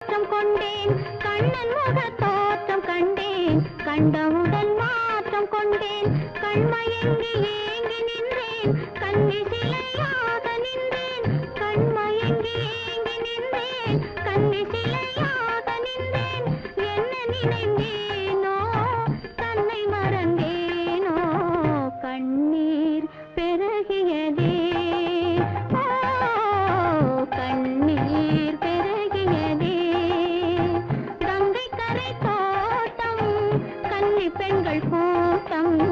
மாற்றம் கொண்டேன். கண்ணன் முக தோற்றம் கண்டேன். கண்டவுடன் மாற்றம் கொண்டேன். கண்மயங்கி ஏங்கி நின்றேன். கண்ணி சிலையாக நின்றேன். கண்மயங்கி ஏங்கி நின்றேன். கண்ணி சிலையாக நின்றேன். என்ன நினைந்தேன்? பெண்கள் கூட்டம்.